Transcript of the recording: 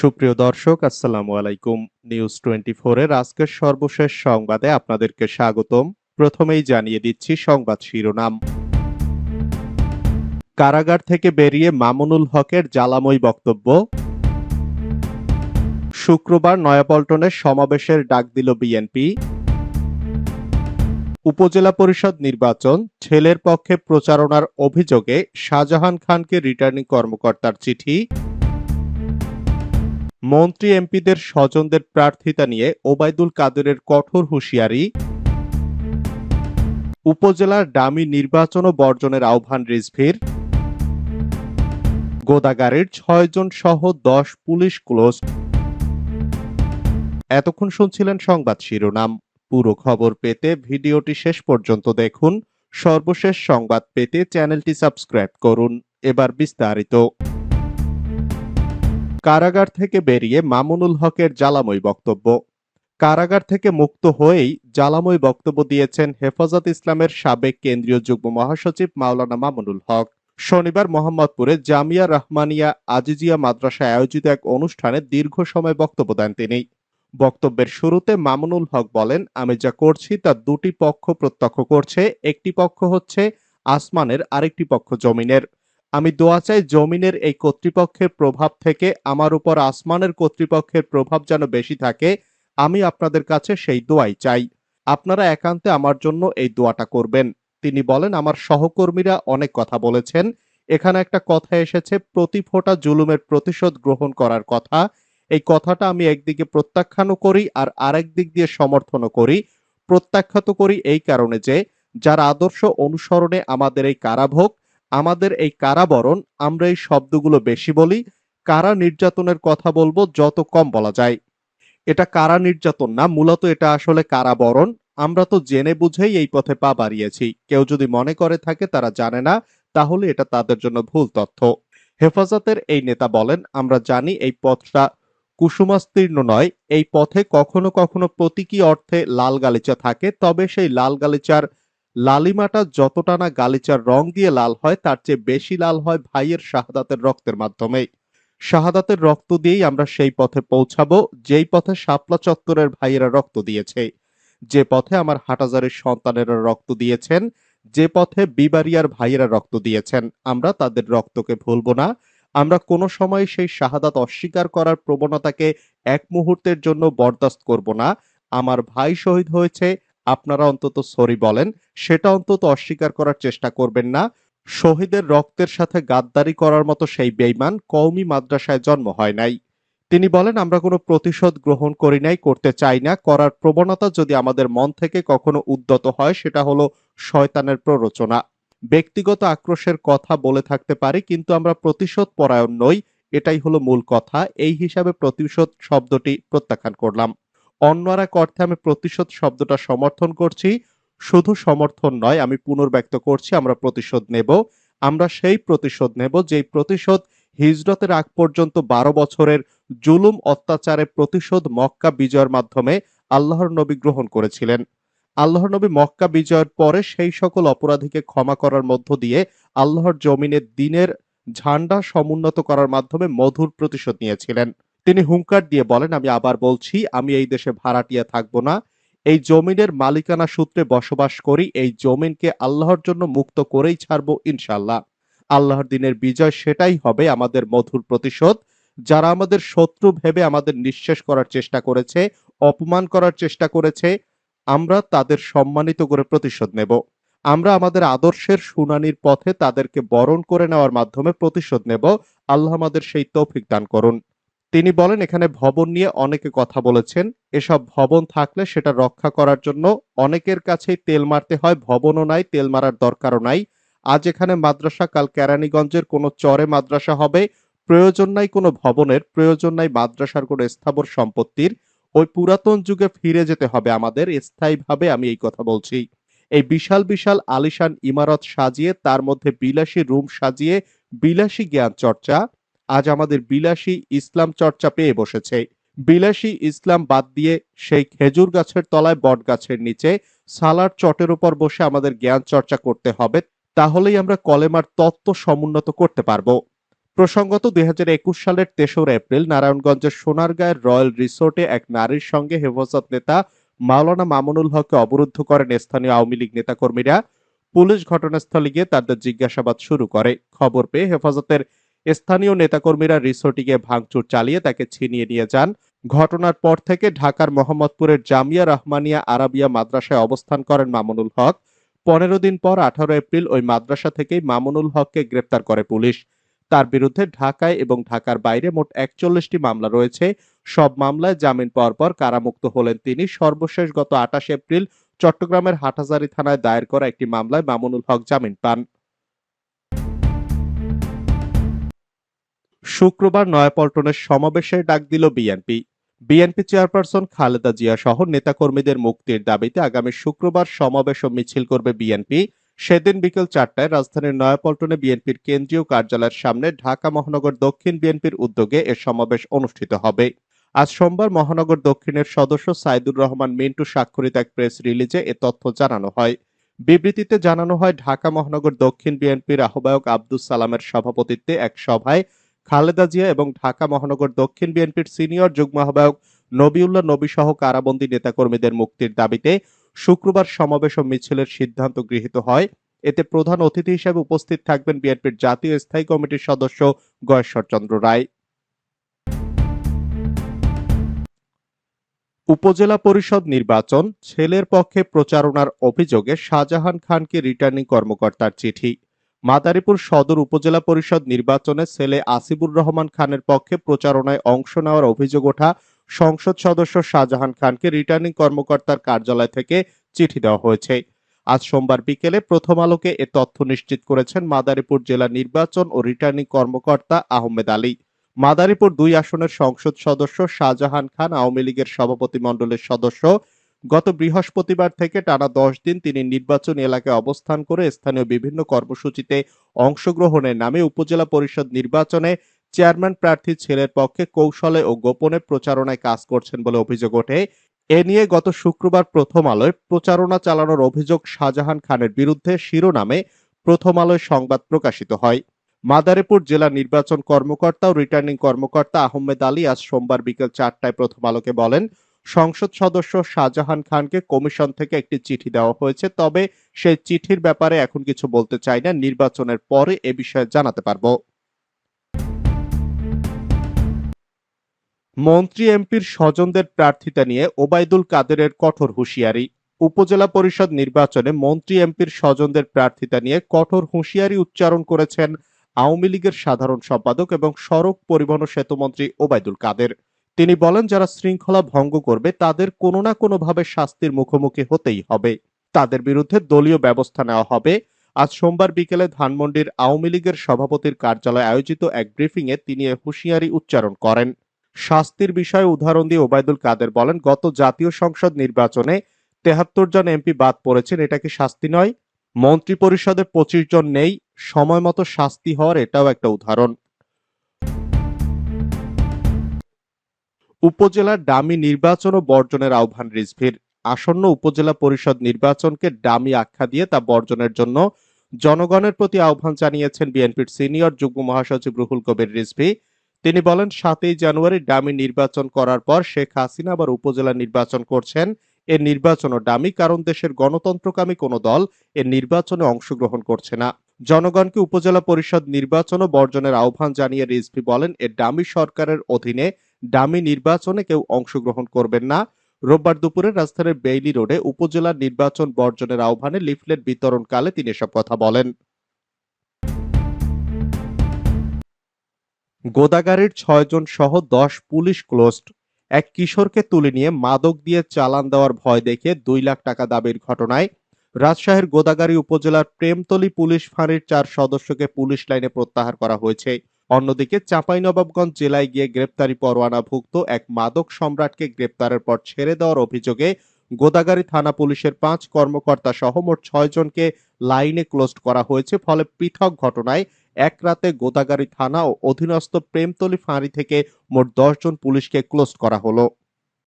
সুপ্রিয় দর্শক, আসসালামু আলাইকুম। নিউজ টোয়েন্টি এর আজকের সর্বশেষ সংবাদে আপনাদেরকে স্বাগতম। প্রথমেই জানিয়ে দিচ্ছি সংবাদ শিরোনাম। কারাগার থেকে বেরিয়ে মামুনুল হকের জ্বালাময় বক্তব্য। শুক্রবার নয়াপল্টনে সমাবেশের ডাক দিল বিএনপি উপজেলা পরিষদ নির্বাচন, ছেলের পক্ষে প্রচারণার অভিযোগে শাহজাহান খানকে রিটার্নিং কর্মকর্তার চিঠি। মন্ত্রী এমপিদের স্বজনদের প্রার্থিতা নিয়ে ওবায়দুল কাদেরের কঠোর হুঁশিয়ারি। উপজেলার ডামি নির্বাচন ও বর্জনের আহ্বান রিজভির। গোদাগাড়ির ছয়জন সহ দশ পুলিশ ক্লোজ। এতক্ষণ শুনছিলেন সংবাদ শিরোনাম। পুরো খবর পেতে ভিডিওটি শেষ পর্যন্ত দেখুন। সর্বশেষ সংবাদ পেতে চ্যানেলটি সাবস্ক্রাইব করুন। এবার বিস্তারিত। কারাগার থেকে বেরিয়ে মামুনুল হকের জ্বালাময় বক্তব্য। কারাগার থেকে মুক্ত হয়েই জ্বালাময় বক্তব্য দিয়েছেন হেফাজত ইসলামের সাবেক কেন্দ্রীয় যুগ্ম মহাসচিব মাওলানা মামুনুল হক। শনিবার মোহাম্মদপুরে জামিয়া রহমানিয়া আজিজিয়া মাদ্রাসায় আয়োজিত এক অনুষ্ঠানে দীর্ঘ সময় বক্তব্য দেন তিনি। বক্তব্যের শুরুতে মামুনুল হক বলেন, আমি যা করছি তা দুটি পক্ষ প্রত্যক্ষ করছে। একটি পক্ষ হচ্ছে আসমানের, আরেকটি পক্ষ জমিনের। আমি দোয়া চাই জমিনের এই কর্তৃপক্ষের প্রভাব থেকে, আমার উপর আসমানের কর্তৃপক্ষের প্রভাব যেন বেশি থাকে, আমি আপনাদের কাছে সেই দোয়াই চাই। আপনারা একান্তে আমার জন্য এই দোয়াটা করবেন। তিনি বলেন, আমার সহকর্মীরা অনেক কথা বলেছেন। এখানে একটা কথা এসেছে, প্রতি ফোঁটা জুলুমের প্রতিশোধ গ্রহণ করার কথা। এই কথাটা আমি একদিকে প্রত্যাখ্যানও করি আর আরেক দিক দিয়ে সমর্থনও করি। প্রত্যাখ্যাত করি এই কারণে যে, যার আদর্শ অনুসরণে আমাদের এই কারাভোগ আমাদের এই কারাবরণ আমরা এই শব্দগুলো বেশি বলি, কারা নির্যাতনের কথা বলব যত কম বলা যায়। এটা কারা নির্যাতন না, মূলত এটা আসলে কারাবরণ। আমরা তো জেনে বুঝেই এই পথে পা বাড়িয়েছি। কেউ যদি মনে করে থাকে তারা জানে না, তাহলে এটা তাদের জন্য ভুল তথ্য। হেফাজতের এই নেতা বলেন, আমরা জানি এই পথটা কুসুমাস্তীর্ণ নয়। এই পথে কখনো কখনো প্রতীকী অর্থে লাল গালিচা থাকে, তবে সেই লাল গালিচার লালিমাটা যতটা না গালিচার রং দিয়ে লাল হয়, তার চেয়ে বেশি লাল হয় ভাইয়ের শাহাদাতের রক্তের মাধ্যমে শাহাদাতের রক্ত দিয়েই আমরা সেই পথে পৌঁছাবো, যেই পথে শাপলা চত্বরের ভাইয়েরা রক্ত দিয়েছে। যে পথে আমার হাটাজারের সন্তানেরা রক্ত দিয়েছেন, যে পথে বিবারিয়ার ভাইয়েরা রক্ত দিয়েছেন। আমরা তাদের রক্তকে ভুলবো না। আমরা কোনো সময় সেই শাহাদাত অস্বীকার করার প্রবণতাকে এক মুহূর্তের জন্য বরদাস্ত করব না। আমার ভাই শহীদ হয়েছে আপনারা অন্তত সরি বলেন, সেটা অন্তত অস্বীকার করার চেষ্টা করবেন না। শহীদের রক্তের সাথে গাদ্দারি করার মতো সেই বেইমান কওমি মাদ্রাসায় জন্ম হয় নাই। তিনি বলেন, আমরা কোনো প্রতিশোধ গ্রহণ করি নাই, করতে চাই না। করার প্রবণতা যদি আমাদের মন থেকে কখনো উদ্যত হয়, সেটা হলো শয়তানের প্ররোচনা। ব্যক্তিগত আক্রোশের কথা বলে থাকতে পারি, কিন্তু আমরা প্রতিশোধ পরায়ণ নই। এটাই হলো মূল কথা। এই হিসাবে প্রতিশোধ শব্দটি প্রত্যাখ্যান করলাম। অন্য আর অর্থে আমি প্রতিশোধ শব্দটা সমর্থন করছি। শুধু সমর্থন নয়, আমি পুনর্ব্যক্ত করছি, আমরা প্রতিশোধ নেব। আমরা সেই প্রতিশোধ নেব, যেই প্রতিশোধ হিজরতের আগ পর্যন্ত বারো বছরের জুলুম অত্যাচারের প্রতিশোধ মক্কা বিজয়ের মাধ্যমে আল্লাহর নবী গ্রহণ করেছিলেন। আল্লাহর নবী মক্কা বিজয়ের পরে সেই সকল অপরাধীকে ক্ষমা করার মধ্য দিয়ে আল্লাহর জমিনের দিনের ঝান্ডা সমুন্নত করার মাধ্যমে মধুর প্রতিশোধ নিয়েছিলেন। তিনি হুঙ্কার দিয়ে বলেন, আমি আবার বলছি, আমি এই দেশে ভাড়াটিয়া থাকব না। এই জমিনের মালিকানা সূত্রে বসবাস করি, এই জমিনকে আল্লাহর জন্য মুক্ত করেই ছাড়বো ইনশাল্লাহ আল্লাহর দিনের বিজয় সেটাই হবে আমাদের মধুর প্রতিশোধ। যারা আমাদের শত্রু ভেবে আমাদের নিঃশেষ করার চেষ্টা করেছে, অপমান করার চেষ্টা করেছে, আমরা তাদের সম্মানিত করে প্রতিশোধ নেব। আমরা আমাদের আদর্শের শুনানির পথে তাদেরকে বরণ করে নেওয়ার মাধ্যমে প্রতিশোধ নেব। আল্লাহ আমাদের সেই তৌফিক দান করুন। তিনি বলেন, এখানে ভবন নিয়ে অনেকে কথা বলেছেন। এসব ভবন থাকলে সেটা রক্ষা করার জন্য অনেকের কাছেই তেল মারতে হয়। ভবনও নাই, তেল মারার দরকারও নাই। আজ এখানে মাদ্রাসা, কাল কেরানীগঞ্জের কোনো চরে মাদ্রাসা হবে। প্রয়োজন নাই কোনো ভবনের, প্রয়োজন নাই মাদ্রাসার কোনো স্থাবর সম্পত্তির। ওই পুরাতন যুগে ফিরে যেতে হবে আমাদের। স্থায়ীভাবে আমি এই কথা বলছি। এই বিশাল বিশাল আলিশান ইমারত সাজিয়ে, তার মধ্যে বিলাসী রুম সাজিয়ে, বিলাসী জ্ঞান চর্চা আজ আমাদের বিলাসী ইসলাম চর্চা পেয়ে বসেছে। বিলাসী ইসলাম বাদ দিয়ে সেই খেজুর গাছের তলায় বট গাছের নিচে সালার চটের উপর বসে আমাদের জ্ঞান চর্চা করতে হবে, তাহলেই আমরা কলেমার তত্ত্ব সমুন্নত করতে পারব। প্রসঙ্গত দুই সালের তেসরা এপ্রিল নারায়ণগঞ্জের সোনারগাঁয়ের রয়্যাল রিসোর্টে এক নারীর সঙ্গে হেফাজত নেতা মাওলানা মামুনুল হককে অবরুদ্ধ করেন স্থানীয় আওয়ামী লীগ নেতাকর্মীরা। পুলিশ ঘটনাস্থলে গিয়ে তাদের জিজ্ঞাসাবাদ শুরু করে। খবর পেয়ে হেফাজতের স্থানীয় নেতাকর্মীরা রিসোর্টে গিয়ে ভাঙচুর চালিয়ে তাকে ছিনিয়ে নিয়ে যান। ঘটনার পর থেকে ঢাকার মোহাম্মদপুরের জামিয়া রহমানিয়া আরাবিয়া মাদ্রাসায় অবস্থান করেন মামুনুল হক। পনেরো দিন পর আঠারো এপ্রিল ওই মাদ্রাসা থেকেই মামুনুল হককে গ্রেপ্তার করে পুলিশ। তার বিরুদ্ধে ঢাকায় এবং ঢাকার বাইরে মোট একচল্লিশটি মামলা রয়েছে। সব মামলায় জামিন পাওয়ার পর কারামুক্ত হলেন তিনি। সর্বশেষ গত আঠাশ এপ্রিল চট্টগ্রামের হাটহাজারী থানায় দায়ের করা একটি মামলায় মামুনুল হক জামিন পান। শুক্রবার নয়াপল্টনের সমাবেশে ডাক দিল BNP. BNP chairperson Khaleda Zia সহ নেতাকর্মীদের মুক্তির দাবিতে আগামী শুক্রবার সমাবেশ ও মিছিল করবে বিএনপি। সেদিন বিকেল চারটায় রাজধানীর নয়াপল্টনে বিএনপির কেন্দ্রীয় কার্যালয়ের সামনে ঢাকা মহানগর দক্ষিণ বিএনপির উদ্যোগে এ সমাবেশ অনুষ্ঠিত হবে। আজ সোমবার মহানগর দক্ষিণের সদস্য সাইদুর রহমান মিন্টু স্বাক্ষরিত এক প্রেস রিলিজে এ তথ্য জানানো হয়। বিবৃতিতে জানানো হয়, ঢাকা মহানগর দক্ষিণ বিএনপির আহ্বায়ক আব্দুল সালামের সভাপতিত্বে এক সভায় খালেদা জিয়া এবং ঢাকা মহানগর দক্ষিণ বিএনপির সিনিয়র যুগ্ম আহ্বায়ক নবিউল্লাহ নবী সহ কারাবন্দী নেতাকর্মীদের মুক্তির দাবিতে শুক্রবার সমাবেশ ও মিছিলের সিদ্ধান্ত গৃহীত হয়। এতে প্রধান অতিথি হিসেবে উপস্থিত থাকবেন বিএনপির জাতীয় স্থায়ী কমিটির সদস্য গয়েশ্বরচন্দ্র রায়। উপজেলা পরিষদ নির্বাচন, ছেলের পক্ষে প্রচারণার অভিযোগে শাহজাহান খানকে রিটার্নিং কর্মকর্তার চিঠি। মাদারীপুর সদর উপজেলা পরিষদ নির্বাচনে ছেলে আসিবুর রহমান খানের পক্ষে প্রচারণায় অংশ নেওয়ার অভিযোগ ওঠা সংসদ সদস্য শাহজাহান খানকে রিটার্নিং কর্মকর্তার কার্যালয় থেকে চিঠি দেওয়া হয়েছে। আজ সোমবার বিকেলে প্রথম আলোকে এ তথ্য নিশ্চিত করেছেন মাদারীপুর জেলা নির্বাচন ও রিটার্নিং কর্মকর্তা আহমেদ আলী। মাদারীপুর দুই আসনের সংসদ সদস্য শাহজাহান খান আওয়ামী লীগের সভাপতি মণ্ডলের সদস্য গত বৃহস্পতিবার থেকে টানা দশ দিন তিনি নির্বাচনী এলাকায় অবস্থান করে স্থানীয় বিভিন্ন কর্মসূচিতে অংশগ্রহণের নামে উপজেলা পরিষদ নির্বাচনে চেয়ারম্যান প্রার্থী ছেলের পক্ষে কৌশলে ও গোপনে প্রচারণায় কাজ করছেন বলে অভিযোগ ওঠে। এ নিয়ে গত শুক্রবার প্রথম আলোয় প্রচারণা চালানোর অভিযোগ শাহজাহান খানের বিরুদ্ধে শিরোনামে প্রথম আলোয় সংবাদ প্রকাশিত হয়। মাদারীপুর জেলা নির্বাচন কর্মকর্তা ও রিটার্নিং কর্মকর্তা আহমেদ আলী আজ সোমবার বিকেল চারটায় প্রথম আলোকে বলেন সংসদ সদস্য শাহজাহান খানকে কমিশন থেকে একটি চিঠি দেওয়া হয়েছে, তবে সেই চিঠির ব্যাপারে এখন কিছু বলতে চাই না। নির্বাচনের পরে এ বিষয়ে জানাতে পারব। মন্ত্রী এমপির স্বজনদের প্রার্থিতা নিয়ে ওবায়দুল কাদেরের কঠোর হুঁশিয়ারি। উপজেলা পরিষদ নির্বাচনে মন্ত্রী এমপির স্বজনদের প্রার্থিতা নিয়ে কঠোর হুঁশিয়ারি উচ্চারণ করেছেন আওয়ামী লীগের সাধারণ সম্পাদক এবং সড়ক পরিবহন সেতুমন্ত্রী ওবায়দুল কাদের। তিনি বলেন, যারা শৃঙ্খলা ভঙ্গ করবে, তাদের কোনো না কোনোভাবে শাস্তির মুখোমুখি হতেই হবে। তাদের বিরুদ্ধে দলীয় ব্যবস্থা নেওয়া হবে। আজ সোমবার বিকেলে ধানমন্ডির আওয়ামী লীগের সভাপতির কার্যালয়ে আয়োজিত এক ব্রিফিংয়ে তিনি এ হুঁশিয়ারি উচ্চারণ করেন। শাস্তির বিষয়ে উদাহরণ দিয়ে ওবায়দুল কাদের বলেন, গত জাতীয় সংসদ নির্বাচনে তেহাত্তর জন এমপি বাদ পড়েছেন, এটা কি শাস্তি নয়? মন্ত্রী পরিষদে পঁচিশ জন নেই, সময় মতো শাস্তি হওয়ার এটাও একটা উদাহরণ। উপজেলার ডামি নির্বাচন ও বর্জনের আহ্বান রিজভির। আসন্ন উপজেলা পরিষদ নির্বাচনকে ডামি আখ্যা দিয়ে তা বর্জনের জন্য জনগণের প্রতি আহ্বান জানিয়েছেন বিএনপির সিনিয়র যুগ্ম মহাসচিব রুহুল কবির রিজভি। তিনি বলেন, সাতই জানুয়ারি ডামি নির্বাচন করার পর শেখ হাসিনা আবার উপজেলা নির্বাচন করছেন। এ নির্বাচনও ডামি, কারণ দেশের গণতন্ত্রকামী কোনো দল এ নির্বাচনে অংশগ্রহণ করছে না। জনগণকে উপজেলা পরিষদ নির্বাচন ও বর্জনের আহ্বান জানিয়ে রিজভি বলেন, এ ডামি সরকারের অধীনে ডামি নির্বাচনে কেউ অংশগ্রহণ করবেন না। রোববার দুপুরে রাজধানীর বেইলি রোডে উপজেলা নির্বাচন বর্জনের আহ্বানে লিফলেট বিতরণকালে তিনি এসব কথা বলেন। গোদাগাড়ির ছয়জন সহ দশ পুলিশ ক্লোজড। এক কিশোরকে তুলে নিয়ে মাদক দিয়ে চালান দেওয়ার ভয় দেখে দুই লাখ টাকা দাবির ঘটনায় রাজশাহীর গোদাগাড়ি উপজেলার প্রেমতলী পুলিশ ফাঁড়ির চার সদস্যকে পুলিশ লাইনে প্রত্যাহার করা হয়েছে। অন্যদিকে চাঁপাইনবাবগঞ্জ জেলায় গিয়ে গ্রেপ্তারি পরোয়ানাভুক্ত এক মাদক সম্রাটকে গ্রেপ্তারের পর ছেড়ে দেওয়ার অভিযোগে গোদাগাড়ি থানা পুলিশের পাঁচ কর্মকর্তা সহ মোট ছয়জনকে লাইনে ক্লোজড করা হয়েছে। ফলে পৃথক ঘটনায় এক রাতে গোদাগাড়ি থানা ও অধীনস্থ প্রেমতলি ফাঁড়ি থেকে মোট দশজন পুলিশকে ক্লোজ করা হলো।